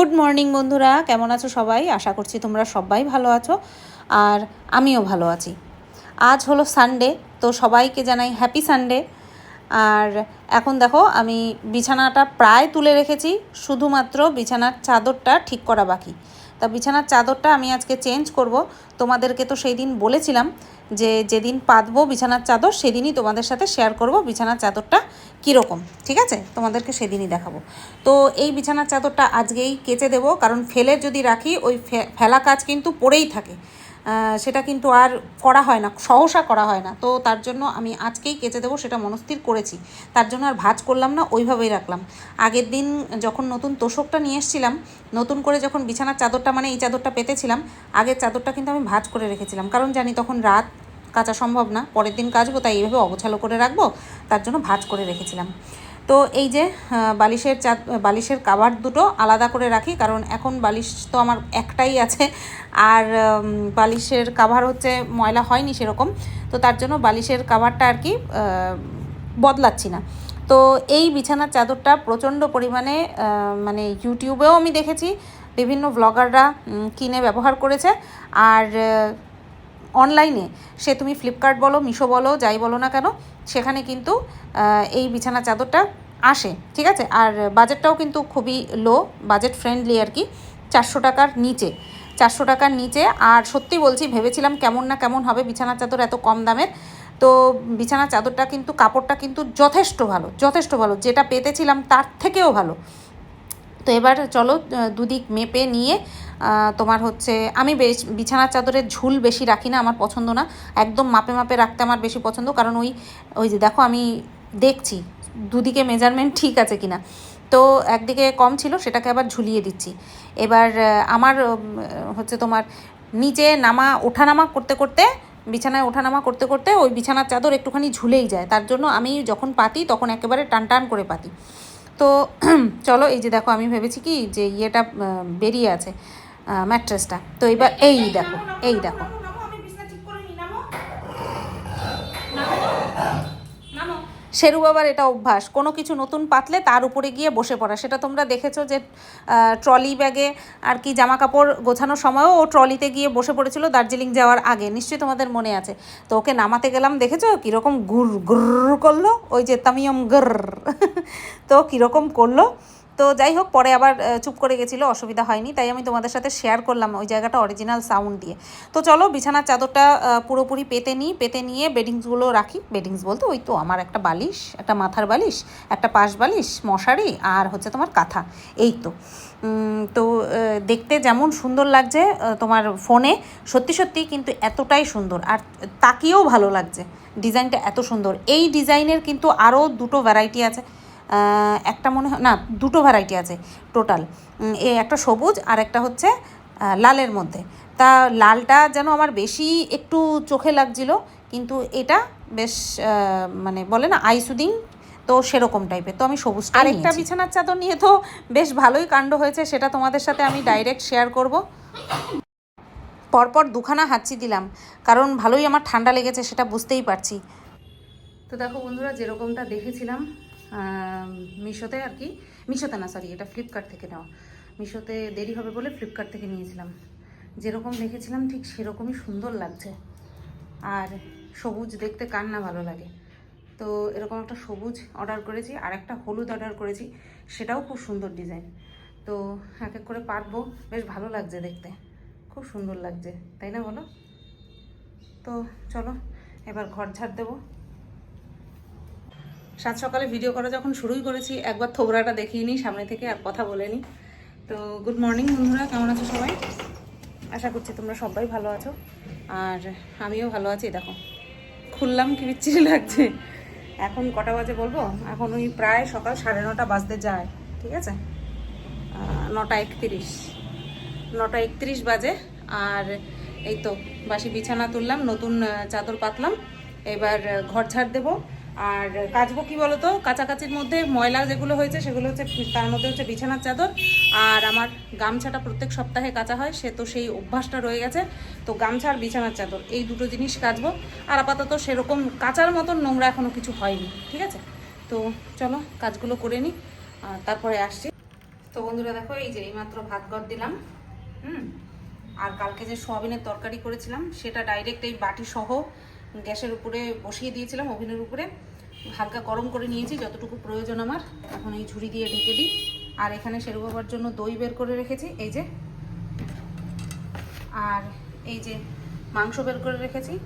Good morning বন্ধুরা। কেমন আছো সবাই? আশা করছি তোমরা সবাই ভালো আছো, আর আমিও ভালো আছি। আজ হলো সানডে তো সবাইকে জানাই হ্যাপি সানডে আর এখন দেখো, আমি বিছানাটা প্রায় তুলে রেখেছি, শুধুমাত্র বিছানার চাদরটা ঠিক করা বাকি। তা বিছানার চাদরটা আমি আজকে চেঞ্জ করব। তোমাদেরকে তো সেই দিন বলেছিলাম যে যেদিন পাতবো বিছানার চাদর, সেদিনই তোমাদের সাথে শেয়ার করব বিছানার চাদরটা কীরকম, ঠিক আছে? তোমাদেরকে সেদিনই দেখাবো। তো এই বিছানার চাদরটা আজকেই কেচে দেবো, কারণ ফেলে যদি রাখি, ওই ফেলা কাজ কিন্তু পড়েই থাকে। সেটা কিন্তু আর করা হয় না, সহসা করা হয় না। তো তার জন্য আমি আজকেই কেচে দেবো, সেটা মনস্থির করেছি। তার জন্য আর ভাজ করলাম না, ওইভাবেই রাখলাম। আগের দিন যখন নতুন তোষকটা নিয়ে এসেছিলাম, নতুন করে যখন বিছানার চাদরটা মানে এই চাদরটা পেতেছিলাম, আগের চাদরটা কিন্তু আমি ভাজ করে রেখেছিলাম। কারণ জানি তখন রাত কাচা সম্ভব না, পরের দিন কাচবো, তাই এইভাবে অগোছালো করে রাখব, তার জন্য ভাজ করে রেখেছিলাম। তো এই যে বালিশের চাদ, বালিশের কাভার দুটো আলাদা করে রাখি, কারণ এখন বালিশ তো আমার একটাই আছে। আর বালিশের কাভার হচ্ছে ময়লা হয়নি সেরকম, তো তার জন্য বালিশের কাভারটা আর কি বদলাচ্ছি না। তো এই বিছানার চাদরটা প্রচণ্ড পরিমাণে মানে ইউটিউবেও আমি দেখেছি, বিভিন্ন ব্লগাররা কিনে ব্যবহার করেছে। আর অনলাইনে সে তুমি ফ্লিপকার্ট বলো মিশো বলো, যাই বলো না কেন, সেখানে কিন্তু এই বিছানা চাদরটা আসে, ঠিক আছে? আর বাজেটটাও কিন্তু খুবই লো বাজেট ফ্রেন্ডলি আর কি, চারশো টাকার নিচে, চারশো টাকার নিচে। আর সত্যি বলছি, ভেবেছিলাম কেমন না কেমন হবে বিছানার চাদর এত কম দামের। তো বিছানার চাদরটা কিন্তু, কাপড়টা কিন্তু যথেষ্ট ভালো যথেষ্ট ভালো, যেটা পেতেছিলাম তার থেকেও ভালো। তো এবার চলো দুদিক মেপে নিয়ে তোমার হচ্ছে, আমি বেশ বিছানার চাদরের ঝুল বেশি রাখি না, আমার পছন্দ না। একদম মাপে মাপে রাখতে আমার বেশি পছন্দ, কারণ ওই ওই যে দেখো আমি দেখছি, দুদিকে মেজারমেন্ট ঠিক আছে কিনা। তো একদিকে কম ছিল, সেটাকে আবার ঝুলিয়ে দিচ্ছি। এবার আমার হচ্ছে তোমার নিচে নামা, ওঠানামা করতে করতে, বিছানায় ওঠানামা করতে করতে ওই বিছানার চাদর একটুখানি ঝুলেই যায়। তার জন্য আমি যখন পাতি, তখন একেবারে টান টান করে পাতি। তো চলো, এই যে দেখো, আমি ভেবেছি কি যে ইয়েটা বেরিয়ে আছে। ম্যাট্রেসটা তো এবার এই দেখো এই দেখো। শেরু বাবার এটা অভ্যাস। কোনো কিছু নতুন পাতলে তার উপরে গিয়ে বসে পড়া। সেটা তোমরা দেখেছ যে ট্রলি ব্যাগে আর কি জামা কাপড় গোছানোর সময়ও ও ট্রলিতে গিয়ে বসে পড়েছিল দার্জিলিং যাওয়ার আগে। নিশ্চয়ই তোমাদের মনে আছে। তো ওকে নামাতে গেলাম, দেখেছ? কীরকম গুর গুর করল। ওই যে তামিয়ম গর তো কীরকম করল? তো যাই হোক, পরে আবার চুপ করে গেছিল, অসুবিধা হয়নি, তাই আমি তোমাদের সাথে শেয়ার করলাম ওই জায়গাটা অরিজিনাল সাউন্ড দিয়ে। তো চলো, বিছানার চাদরটা পুরোপুরি পেতে নিই, পেতে নিয়ে বেডিংসগুলো রাখি। বেডিংস বলতে ওই তো আমার একটা বালিশ, একটা মাথার বালিশ, একটা পাশ বালিশ, মশারি আর হচ্ছে তোমার কাঁথা, এই তো। তো দেখতে যেমন সুন্দর লাগছে তোমার ফোনে সত্যি সত্যি কিন্তু এতটাই সুন্দর। আর তাকিয়েও ভালো লাগছে ডিজাইনটা এত সুন্দর। এই ডিজাইনের কিন্তু আরও দুটো ভ্যারাইটি আছে। একটা মনে হয় না দুটো ভ্যারাইটি আছে টোটাল এ একটা সবুজ আর একটা হচ্ছে লালের মধ্যে। তা লালটা যেন আমার বেশি একটু চোখে লাগছিল কিন্তু এটা বেশ মানে বলে না আইসুদিং তো সেরকম টাইপের তো আমি সবুজ আরেকটা বিছানার চাদর নিয়ে তো বেশ ভালোই কাণ্ড হয়েছে সেটা তোমাদের সাথে আমি ডাইরেক্ট শেয়ার করব। পরপর দুখানা হাঁচি দিলাম কারণ ভালোই আমার ঠান্ডা লেগেছে সেটা বুঝতেই পারছি। তো দেখো বন্ধুরা যেরকমটা দেখেছিলাম মিশোতে আর কি। মিশোতে না সরি এটা ফ্লিপকার্ট থেকে নেওয়া। মিশোতে দেরি হবে বলে ফ্লিপকার্ট থেকে নিয়েছিলাম। যেরকম দেখেছিলাম, ঠিক সেরকমই সুন্দর লাগছে। আর সবুজ দেখতে কার না ভালো লাগে। তো এরকম একটা সবুজ অর্ডার করেছি আর একটা হলুদ অর্ডার করেছি, সেটাও খুব সুন্দর ডিজাইন তো এক এক করে পারব, বেশ ভালো লাগছে দেখতে। খুব সুন্দর লাগছে, তাই না বলো? তো চলো, এবার ঘর ঝাড় দেবো। সাত সকালে ভিডিও করা যখন শুরুই করেছি, একবার থোবরাটা দেখিয়ে নিই, সামনে থেকে আর কথা বলে নিই। তো গুড মর্নিং বন্ধুরা, কেমন আছো সবাই? আশা করছি তোমরা সবাই ভালো আছো। আর আমিও ভালো আছি, দেখো। খুললাম কি বিচ্ছিরি লাগছে। এখন কটা বাজে বলব? এখন ওই প্রায় সকাল সাড়ে নটা বাজতে যায়, ঠিক আছে? নটা একত্রিশ। নটা একত্রিশ বাজে, আর এই তো বাসি বিছানা তুললাম, নতুন চাদর পাতলাম। এবার ঘর ঝাড় দেবো। আর কাচবো কি বলতো? কাছাকাছির মধ্যে ময়লা যেগুলো হয়েছে, সেগুলো হচ্ছে তার মধ্যে হচ্ছে বিছানার চাদর আর আমার গামছাটা প্রত্যেক সপ্তাহে কাচা হয়, সে তো সেই অভ্যাসটা রয়ে গেছে। তো গামছা আর বিছানার চাদর, এই দুটো জিনিস কাচবো। আর আপাতত সেরকম কাচার মতন নোংরা এখনও কিছু হয়নি, ঠিক আছে? তো চলো কাজগুলো করে নিই তারপরে আসছি। তো বন্ধুরা দেখো, এই যে এইমাত্র ভাত গদ দিলাম, হুম? আর কালকে যে সোয়াবিনের তরকারি করেছিলাম, সেটা ডাইরেক্ট এই বাটি সহ গ্যাসের উপরে বসিয়ে দিয়েছিলাম, ওভেনের উপরে। হালকা গরম করে নিয়েছি, যতটুকু প্রয়োজন আমার। এখন এই ঝুড়ি দিয়ে ঢেকে দিই। আর এখানে সেরু বাবার জন্য দই বের করে রেখেছি, এই যে। আর এই যে মাংস বের করে রেখেছি।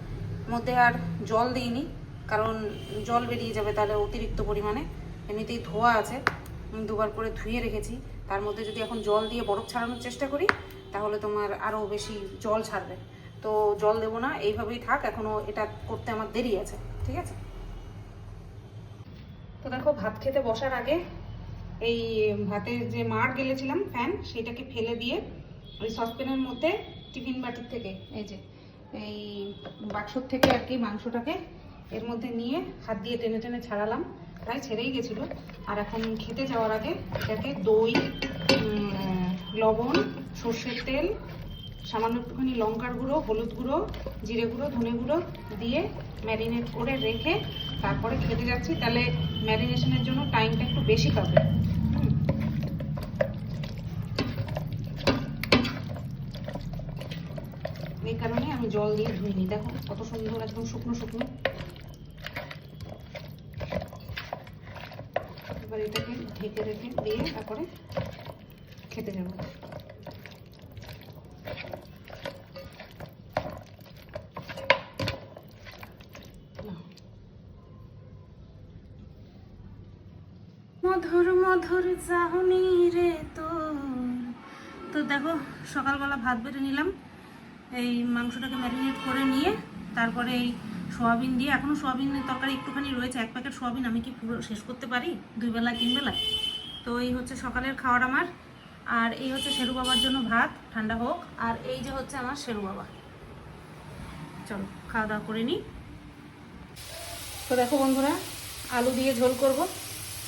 মধ্যে আর জল দিইনি, কারণ জল বেরিয়ে যাবে তাহলে অতিরিক্ত পরিমাণে। এমনিতেই ধোয়া আছে দুবার করে ধুয়ে রেখেছি। তার মধ্যে যদি এখন জল দিয়ে বরফ ছাড়ানোর চেষ্টা করি, তাহলে তোমার আরও বেশি জল ছাড়বে। তো জল দেবো না, এইভাবেই থাক এখনও এটা করতে আমার দেরি আছে, ঠিক আছে? তো দেখো, ভাত খেতে বসার আগে এই ভাতের যে মার গেলেছিলাম ফ্যান সেটাকে ফেলে দিয়ে ওই সসপ্যানের মধ্যে টিফিন বাটির থেকে, এই যে, এই বাক্সর থেকে আর কি মাংসটাকে এর মধ্যে নিয়ে হাত দিয়ে টেনে টেনে ছাড়ালাম, প্রায় ছেড়েই গেছিল। আর এখন খেতে যাওয়ার আগে এটাকে দই লবণ, সর্ষের তেল সামান্য একটুখানি লঙ্কার গুঁড়ো, হলুদ গুঁড়ো, জিরে গুঁড়ো, ধনে গুঁড়ো দিয়ে ম্যারিনেট করে রেখে তারপরে খেতে যাচ্ছি। তাহলে ম্যারিনেশনের জন্য টাইমটা একটু বেশি পাবে। এই কারণে আমি জল দিয়ে ধুইনি দেখো কত সুন্দর একদম শুকনো শুকনো। এবার এটাকে ঢেকে রেখে দিয়ে তারপরে খেতে যাব। মধুর মধুর চাহনি রে তোর। তো দেখো, সকালবেলা ভাত বেড়ে নিলাম। এই মাংসটাকে ম্যারিনেট করে নিয়ে তারপরে এই সোয়াবিন দিয়ে এখনও সোয়াবিনের তরকারি একটুখানি রয়েছে, এক প্যাকেট সোয়াবিন আমি কি পুরো শেষ করতে পারি? দুই বেলায় তিন বেলায় তো এই হচ্ছে সকালের খাওয়ার আমার। আর এই হচ্ছে শেরু বাবার জন্য ভাত, ঠান্ডা হোক। আর এই যে হচ্ছে আমার শেরু বাবা। চলো, খাওয়া দাওয়া করে নিই। তো দেখো বন্ধুরা, আলু দিয়ে ঝোল করব।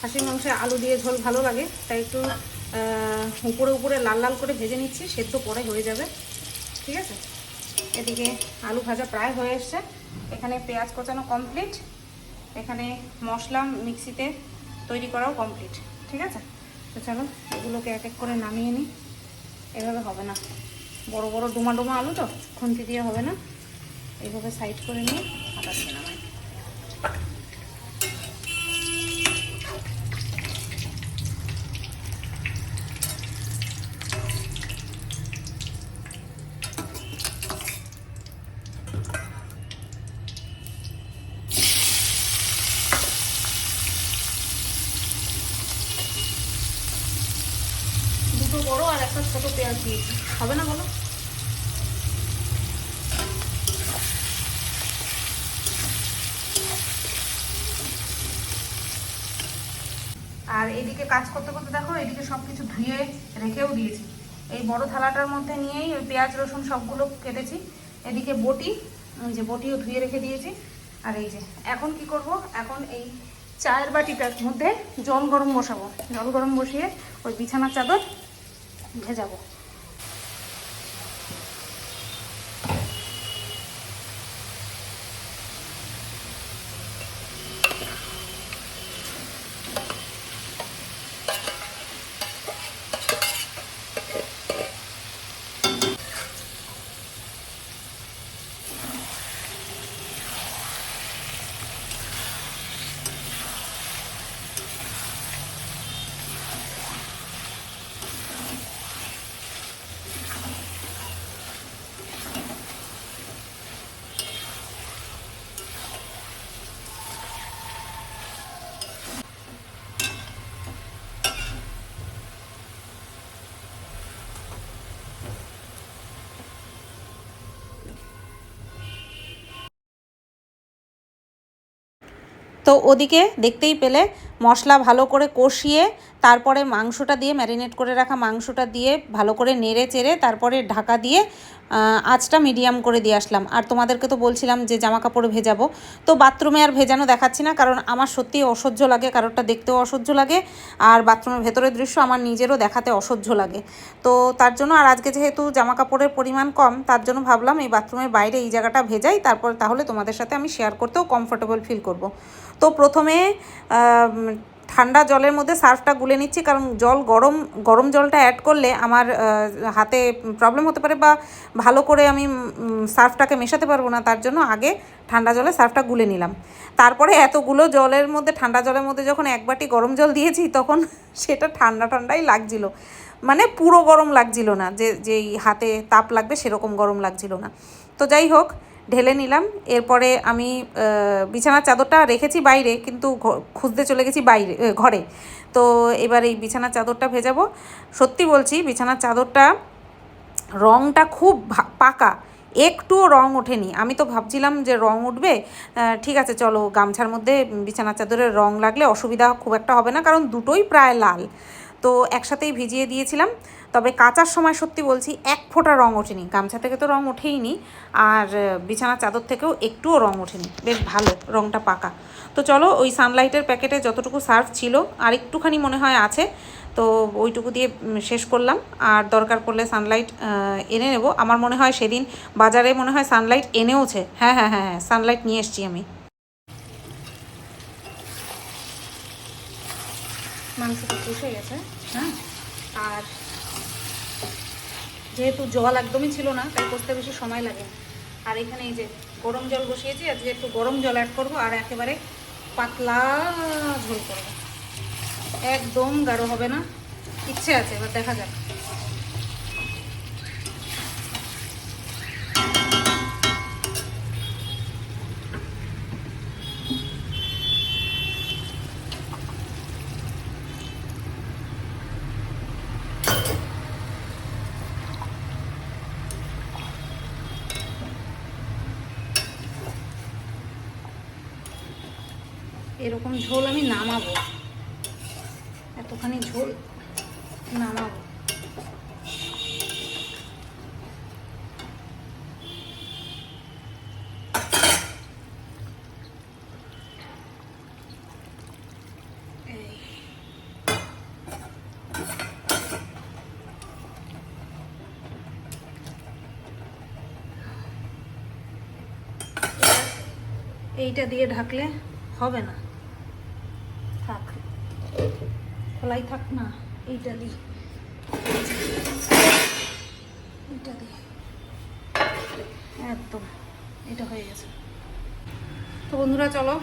খাসির মাংসে আলু দিয়ে ঝোল ভালো লাগে, তাই একটু উপরে উপরে লাল লাল করে ভেজে নিচ্ছি, সেদ্ধ পরে হয়ে যাবে, ঠিক আছে? এদিকে আলু ভাজা প্রায় হয়ে এসছে, এখানে পেঁয়াজ কোচানো কমপ্লিট এখানে মশলা মিক্সিতে তৈরি করাও কমপ্লিট ঠিক আছে? তো চলো, এগুলোকে এক এক করে নামিয়ে নিই, এভাবে হবে না। বড় বড় ডুমা ডুমা আলু তো, খুন্তি দিয়ে হবে না এইভাবে সাইড করে নিয়ে আটা দিয়ে নামাই দুটো বড় আর একটা ছোট পেঁয়াজ দিয়েছি হবে না বলো? আর এদিকে কাজ করতে করতে দেখো, এদিকে সব কিছু ধুয়ে রেখেও দিয়েছি। এই বড় থালাটার মধ্যে নিয়েই ওই পেঁয়াজ, রসুন সবগুলো কেটেছি। এদিকে বটি যে বটিও ধুয়ে রেখে দিয়েছি। আর এই যে, এখন কি করব? এখন এই চায়ের বাটিটার মধ্যে জল গরম বসাবো। জল গরম বসিয়ে ওই বিছানার চাদর 이렇게 하자고. তো ওদিকে দেখতেই পেলে মশলা ভালো করে কষিয়ে তারপরে মাংসটা দিয়ে ম্যারিনেট করে রাখা মাংসটা দিয়ে ভালো করে নেড়ে চেড়ে তারপরে ঢাকা দিয়ে আঁচটা মিডিয়াম করে দিয়ে আসলাম। আর তোমাদেরকে তো বলছিলাম যে জামা কাপড় ভেজাবো। তো বাথরুমে আর ভেজানো দেখাচ্ছি না, কারণ আমার সত্যিই অসহ্য লাগে, কারোরটা দেখতেও অসহ্য লাগে, আর বাথরুমের ভেতরের দৃশ্য আমার নিজেরও দেখাতে অসহ্য লাগে। তো তার জন্য, আর আজকে যেহেতু জামা কাপড়ের পরিমাণ কম, তার জন্য ভাবলাম এই বাথরুমের বাইরে এই জায়গাটা ভেজাই, তারপর তাহলে তোমাদের সাথে আমি শেয়ার করতেও কমফোর্টেবল ফিল করব। তো প্রথমে ঠান্ডা জলের মধ্যে সার্ফটা গুলে নিচ্ছি, কারণ জল গরম গরম জলটা অ্যাড করলে আমার হাতে প্রবলেম হতে পারে বা ভালো করে আমি সার্ফটাকে মেশাতে পারব না, তার জন্য আগে ঠান্ডা জলে সার্ফটা গুলে নিলাম। তারপরে এতগুলো জলের মধ্যে, ঠান্ডা জলের মধ্যে যখন এক বাটি গরম জল দিয়েছি, তখন সেটা ঠান্ডা ঠান্ডাই লাগছিল। মানে পুরো গরম লাগছিল না, যে, যেই হাতে তাপ লাগবে সেরকম গরম লাগছিল না। তো যাই হোক ঢেলে নিলাম। এরপরে আমি বিছানার চাদরটা রেখেছি বাইরে, কিন্তু খুঁজতে চলে গেছি বাইরে ঘরে। তো এবার এই বিছানার চাদরটা ভেজাবো। সত্যি বলছি, বিছানার চাদরটা রঙটা খুব পাকা। একটুও রং ওঠেনি। আমি তো ভাবছিলাম যে রং উঠবে। ঠিক আছে, চলো গামছার মধ্যে বিছানার চাদরের রং লাগলে অসুবিধা খুব একটা হবে না, কারণ দুটোই প্রায় লাল। তো একসাথেই ভিজিয়ে দিয়েছিলাম। তবে কাচার সময় সত্যি বলছি এক ফোঁটা রং ওঠেনি। গামছা থেকে তো রং ওঠেইনি আর বিছানার চাদর থেকেও একটুও রং ওঠেনি। বেশ ভালো রংটা পাকা। তো চলো ওই সানলাইটের প্যাকেটে যতটুকু সার্ফ ছিল আর একটুখানি মনে হয় আছে তো ওইটুকু দিয়ে শেষ করলাম। আর দরকার পড়লে সানলাইট এনে নেব। আমার মনে হয় সেদিন বাজারে মনে হয় সানলাইট এনেওছে। হ্যাঁ হ্যাঁ হ্যাঁ হ্যাঁ সানলাইট নিয়ে এসেছি আমি। মাংসটা কষে গেছে। হ্যাঁ। আর যেহেতু জল একদমই ছিল না, তাই করতে বেশি সময় লাগে। আর এখানে এই যে গরম জল বসিয়েছি, আজকে একটু গরম জল অ্যাড করব, আর একেবারে পাতলা ঝোল করব। একদম গাঢ় হবে না, ইচ্ছে আছে, এবার দেখা যাক। এরকম ঝোল আমি নামাবো। এতখানি ঝোল নামাবো। এইটা দিয়ে ঢাকলে হবে না থাক খোলাই থাক, না, এইটা দি। এইটা দি। একদম, এটা হয়ে গেছে। তো বন্ধুরা, চলো,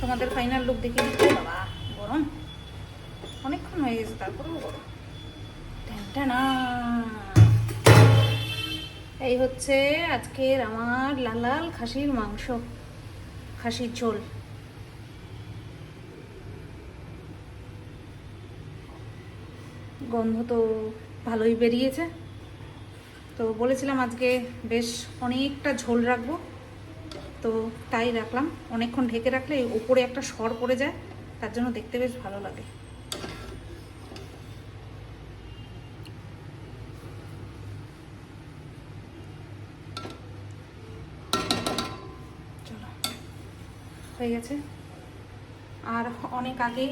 তোমাদের ফাইনাল লুক দেখে। দিচ্ছি বাবা, গরম। অনেকক্ষণ হয়ে গেছে, তারপরেও গরম। টানা এই হচ্ছে আজকের আমার লাল লাল খাসির মাংস, খাসির ঝোল। গন্ধ তো ভালোই বেরিয়েছে। তো বলেছিলাম আজকে বেশ অনেকটা ঝোল রাখব। তো তাই রাখলাম। অনেকক্ষণ ঢেকে রাখলে উপরে একটা সর পড়ে যায়, তার জন্য দেখতে বেশ ভালো লাগে। হয়ে গেছে। আর অনেক আগেই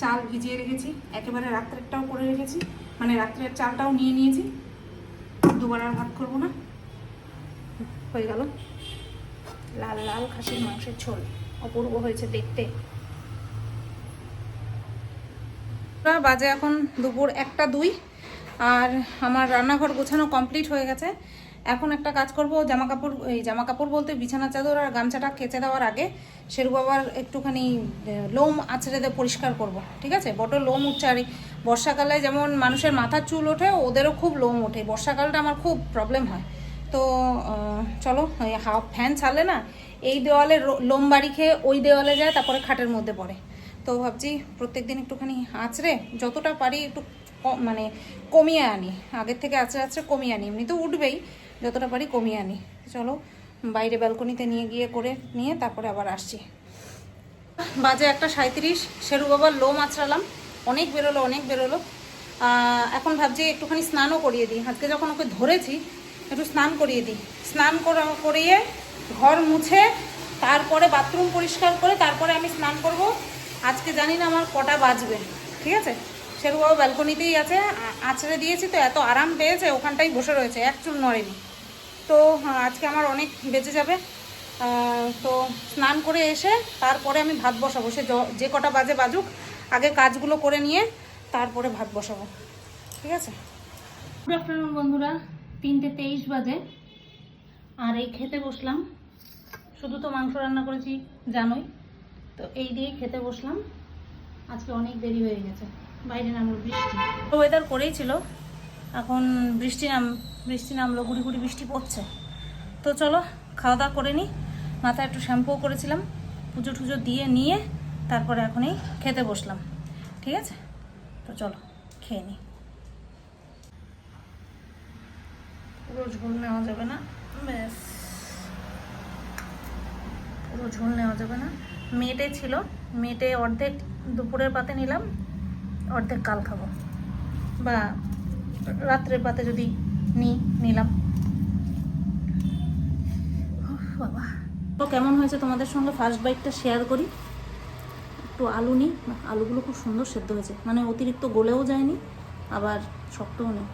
চাল ভিজিয়ে রেখেছি, একেবারে রাত্রেরটাও করে রেখেছি মানে রাত্রের চালটাও নিয়ে নিয়েছি। দুবার আর ভাত করব না। হয়ে গেল। লাল লাল খাসির মাংসের ঝোল, অপূর্ব হয়েছে দেখতে। বাজে এখন দুপুর একটা দুই, আর আমার রান্নাঘর গোছানো কমপ্লিট হয়ে গেছে। এখন একটা কাজ করব জামা কাপড় এই জামা কাপড় বলতে বিছানা, চাদর আর গামছাটা কেচে দেওয়ার আগে শেরু বাবার একটুখানি লোম আছড়ে দিয়ে পরিষ্কার করব, ঠিক আছে? বড় লোম উঠছে আর বর্ষাকালে যেমন মানুষের মাথার চুল ওঠে, ওদেরও খুব লোম ওঠে। বর্ষাকালটা আমার খুব প্রবলেম হয়। তো চলো হাফ ফ্যান ছাড়লে না, এই দেওয়ালে লোম বাড়ি খেয়ে ওই দেওয়ালে যায়, তারপরে খাটের মধ্যে পড়ে। তো ভাবছি প্রত্যেক দিন একটুখানি আঁচড়ে, যতটা পারি একটু মানে কমিয়ে আনি। আগের থেকে আঁচড়ে আঁচড়ে কমিয়ে আনি। এমনি তো উঠবেই। যতটা পারি কমিয়ে আনি। চলো, বাইরে ব্যালকনিতে নিয়ে গিয়ে করে নিয়ে তারপরে আবার আসছি। বাজে একটা সাঁত্রিশ শেরু বাবার লো আঁচড়ালাম অনেক বেরোলো অনেক বেরোলো। এখন ভাবছি একটুখানি স্নানও করিয়ে দিই। আজকে যখন ওকে ধরেছি, একটু স্নান করিয়ে দিই। স্নান করা- করিয়ে ঘর মুছে তারপরে বাথরুম পরিষ্কার করে তারপরে আমি স্নান করব। আজকে জানি না আমার কটা বাজবে। ঠিক আছে? বাবা ব্যালকনিতেই আছে। আঁচড়ে দিয়েছি তো এত আরাম পেয়েছে, ওখানটাই বসে রয়েছে। এক চুল নড়েনি। তো হ্যাঁ, আজকে আমার অনেক বেঁচে যাবে। তো স্নান করে এসে তারপরে আমি ভাত বসাবো। সে যে কটা বাজে বাজুক আগে কাজগুলো করে নিয়ে তারপরে ভাত বসাবো। ঠিক আছে? গুড আফটারনুন বন্ধুরা তিনটে তেইশ বাজে। আর এই খেতে বসলাম। শুধু তো মাংস রান্না করেছি জানোই। তো এই দিয়েই খেতে বসলাম। আজকে অনেক দেরি হয়ে গেছে। বাইরে নামলো বৃষ্টি। তো ওয়েদার করেই ছিল। এখন বৃষ্টি নাম বৃষ্টি নামলো, গুড়ি গুড়ি বৃষ্টি পড়ছে। তো চলো, খাওয়া দাওয়া করে নিই মাথায় একটু শ্যাম্পুও করেছিলাম, পুজো টুজো দিয়ে নিয়ে তারপরে এখনই খেতে বসলাম, ঠিক আছে? তো চলো, খেয়ে নিই পুরো ঝোল নেওয়া যাবে না, ব্যাস। পুরো ঝোল নেওয়া যাবে না। মেটে ছিল মেটে অর্ধেক দুপুরের পাতে নিলাম, অর্ধেক কাল খাব। বা রাত্রের পাতে যদি নিই নিলাম। তো কেমন হয়েছে তোমাদের সঙ্গে ফার্স্ট বাইকটা শেয়ার করি? একটু আলু নিই, আলুগুলো খুব সুন্দর সেদ্ধ হয়েছে। মানে অতিরিক্ত গলেও যায়নি, আবার শক্তও নেই।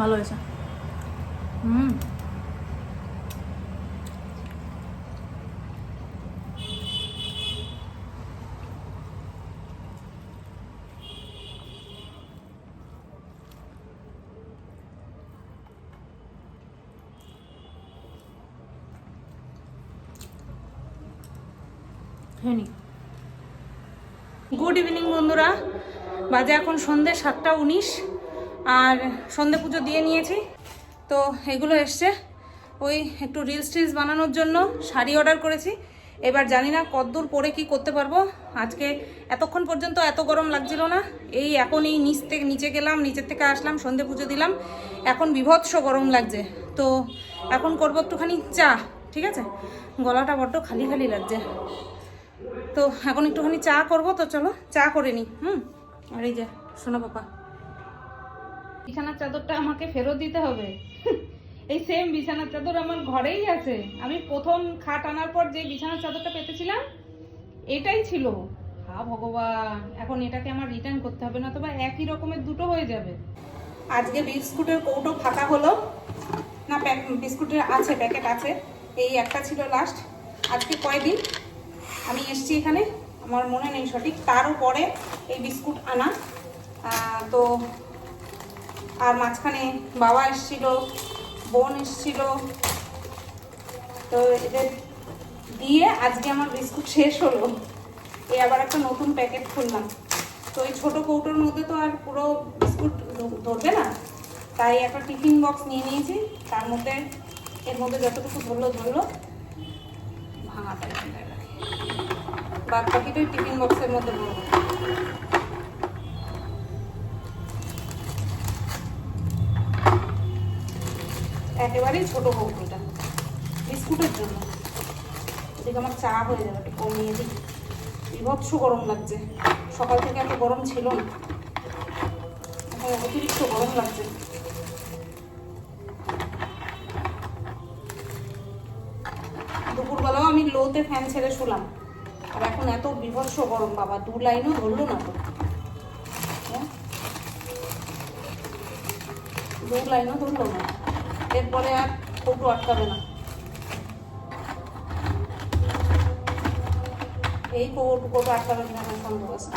ভালো হয়েছে। হুম হয়নি গুড ইভিনিং বন্ধুরা বাজে এখন সন্ধে সাতটা উনিশ, আর সন্ধে পুজো দিয়ে নিয়েছি। তো এগুলো এসছে। ওই একটু রিলস টিলস বানানোর জন্য শাড়ি অর্ডার করেছি। এবার জানি না কতদূর পরে কি করতে পারব। আজকে এতক্ষণ পর্যন্ত এত গরম লাগছিল না। এই এখন এই নিচ থেকে নিচে গেলাম, নিচের থেকে আসলাম, সন্ধে পুজো দিলাম। এখন বিভৎস গরম লাগছে। তো এখন করব একটুখানি চা, ঠিক আছে? গলাটা বড্ড খালি খালি লাগছে। তো এখন একটুখানি চা করব, তো চলো চা করে নিই হুম? আর এই যে শোনো পাপা। বিছানার চাদরটা আমাকে ফেরত দিতে হবে। এই সেম বিছানার চাদর আমার ঘরেই আছে। আমি প্রথম খাট আনার পর যে বিছানার চাদরটা পেতেছিলাম এটাই ছিল। হা ভগবান এখন এটাকে আমার রিটার্ন করতে হবে না তো বা একই রকমের দুটো হয়ে যাবে। আজকে বিস্কুটের কৌটো ফাঁকা হলো। না বিস্কুটের আছে প্যাকেট আছে। এই একটা ছিল লাস্ট আজকে কয়দিন? আমি এসছি এখানে। আমার মনে নেই সঠিক। তারও পরে এই বিস্কুট আনা। তো আর মাঝখানে বাবা এসছিল, বোন এসছিল। তো এদের দিয়ে আজকে আমার বিস্কুট শেষ হলো। এই আবার একটা নতুন প্যাকেট খুললাম। তো এই ছোটো কৌটোর মধ্যে তো আর পুরো বিস্কুট ধরবে না। তাই একটা টিফিন বক্স নিয়ে নিয়েছি। তার মধ্যে, এর মধ্যে যতটুকু ধরলো ধরলো। ভাঙাটা বাদ বাকিটা টিফিন বক্সের মধ্যে ভরবো। একেবারেই ছোট কৌটোটা বিস্কুটের জন্য। এদিকে আমার চা হয়ে যাবে, একটু কমিয়ে দিই। বিভৎস গরম লাগছে। সকাল থেকে এত গরম ছিল না। এখন অতিরিক্ত গরম লাগছে। দুপুরবেলাও আমি লোতে ফ্যান ছেড়ে শুলাম। আর এখন এত বিভৎস গরম, বাবা, দু লাইনও ধরলো না তো। হ্যাঁ? দু লাইনও ধরলো না। এরপরে আর কৌটো আটকাবে না। এই কৌটো কৌটো আটকাবে আমার সন্দেহ আছে।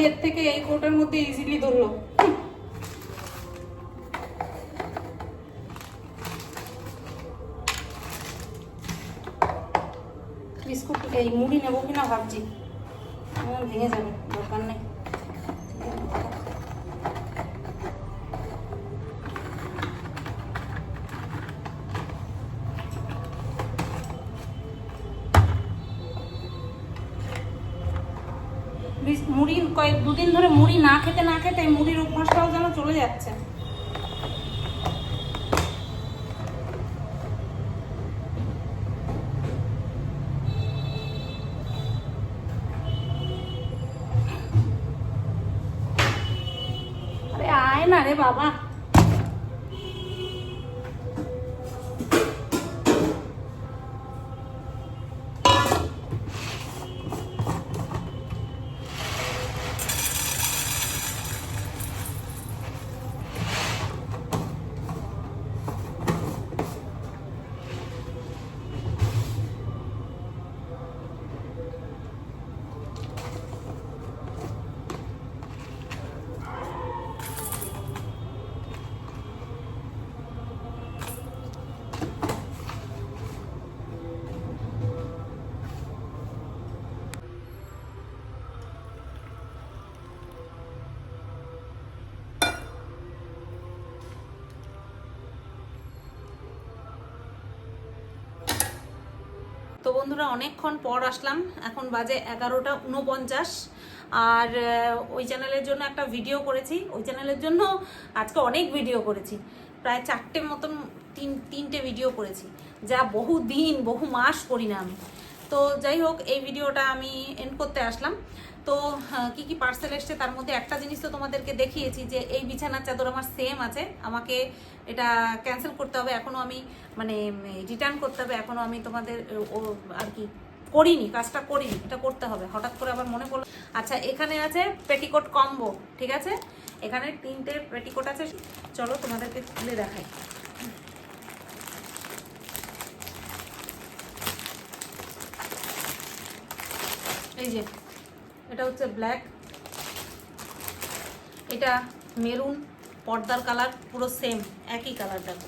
এর থেকে এই কোটার মধ্যে ইজিলি ধরলো। বিস্কুট এই মুড়ি নেব কিনা ভাবছি। ভেঙে যাবে, দরকার নেই। মুড়ি কয়েক, দুদিন ধরে মুড়ি না খেতে না খেতে মুড়ির অভ্যাসটাও যেন চলে যাচ্ছে। আরে আয় না রে বন্ধুরা, অনেকক্ষণ পর আসলাম। এখন বাজে এগারোটা উনপঞ্চাশ আর ওই চ্যানেলের জন্য একটা ভিডিও করেছি। ওই চ্যানেলের জন্য আজকে অনেক ভিডিও করেছি। প্রায় চারটে মতন তিন, তিনটে ভিডিও করেছি। যা বহু দিন, বহু মাস করি না আমি। তো যাই হোক, এই ভিডিওটা আমি এন্ড করতে আসলাম। তো কি কি পার্সেল এসছে তার মধ্যে একটা জিনিস তো তোমাদেরকে দেখিয়েছি যে এই বিছানার চাদর আমার সেম আছে। আমাকে এটা ক্যান্সেল করতে হবে এখনও আমি মানে রিটার্ন করতে হবে এখনও আমি তোমাদের আর কি, করিনি, কাজটা করিনি, এটা করতে হবে। হঠাৎ করে আবার মনে পড়ল আচ্ছা এখানে আছে পেটিকোট কম্বো ঠিক আছে? এখানে তিনটে পেটিকোট আছে, চলো তোমাদেরকে খুলে দেখাই। এই যে এটা হচ্ছে ব্ল্যাক এটা মেরুন পর্দার কালার পুরো সেম একই কালার দেখো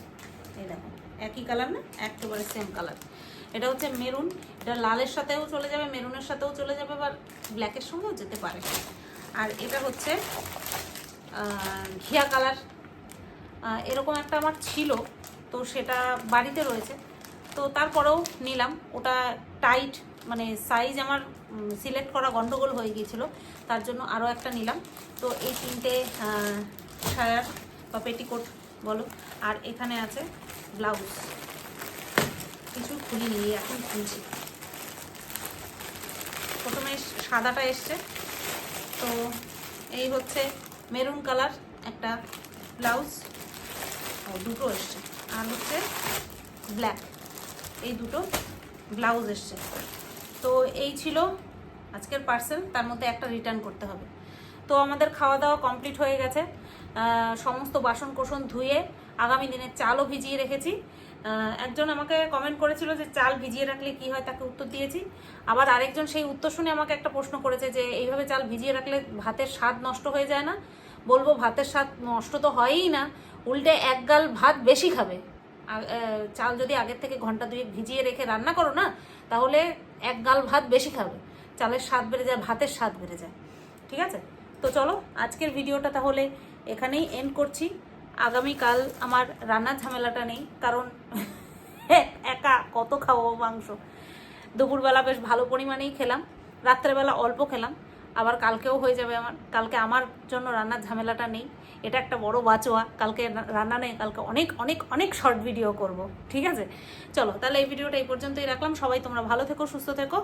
এই দেখো, একই কালার না, একেবারে সেম কালার এটা হচ্ছে মেরুন এটা লালের সাথেও চলে যাবে মেরুনের সাথেও চলে যাবে বা ব্ল্যাকের সঙ্গেও যেতে পারে। আর এটা হচ্ছে ঘিয়া কালার এরকম একটা আমার ছিল, তো সেটা বাড়িতে রয়েছে। তো তারপরেও নিলাম, ওটা টাইট মানে সাইজ আমার সিলেক্ট করা গন্ডগোল হয়ে গিয়েছিল, তার জন্য আরও একটা নিলাম। তো এই তিনটে সায়ার বা পেটিকোট বলো। আর এখানে আছে ব্লাউজ কিছু খুলিনি, এখন খুলছি। প্রথমে সাদাটা এসছে। তো এই হচ্ছে মেরুন কালার একটা ব্লাউজ দুটো এসছে। আর হচ্ছে ব্ল্যাক এই দুটো ব্লাউজ এসছে। তো এই ছিল আজকের পার্সেল তার মধ্যে একটা রিটার্ন করতে হবে। তো আমাদের খাওয়া দাওয়া কমপ্লিট হয়ে গেছে। সমস্ত বাসন কোসন ধুয়ে আগামী দিনের চালও ভিজিয়ে রেখেছি। একজন আমাকে কমেন্ট করেছিল যে চাল ভিজিয়ে রাখলে কি হয়, তাকে উত্তর দিয়েছি। আবার আরেকজন সেই উত্তর শুনে আমাকে একটা প্রশ্ন করেছে যে, এইভাবে চাল ভিজিয়ে রাখলে ভাতের স্বাদ নষ্ট হয়ে যায় না? বলব, ভাতের স্বাদ নষ্ট তো হয়ই না, উল্টে এক গাল ভাত বেশি খাবে। চাল যদি আগের থেকে ঘণ্টা দুয়েক ভিজিয়ে রেখে রান্না করো না, তাহলে এক গাল ভাত বেশি খাবে। চালের স্বাদ বেড়ে যায়, ভাতের স্বাদ বেড়ে যায়। ঠিক আছে? তো চলো, আজকের ভিডিওটা তাহলে এখানেই এন্ড করছি। আগামীকাল আমার রান্নার ঝামেলাটা নেই, কারণ একা কত খাব মাংস। দুপুরবেলা বেশ ভালো পরিমাণেই খেলাম, রাত্রেবেলা অল্প খেলাম, আবার কালকেও হয়ে যাবে আমার, কালকে আমার জন্য রান্নার ঝামেলাটা নেই। এটা একটা বড় বাঁচোয়া। কালকে রান্না নেই, কালকে অনেক অনেক অনেক শর্ট ভিডিও করব, ঠিক আছে? চলো, তাহলে এই ভিডিওটা এই পর্যন্তই রাখলাম। সবাই তোমরা ভালো থেকো, সুস্থ থেকো।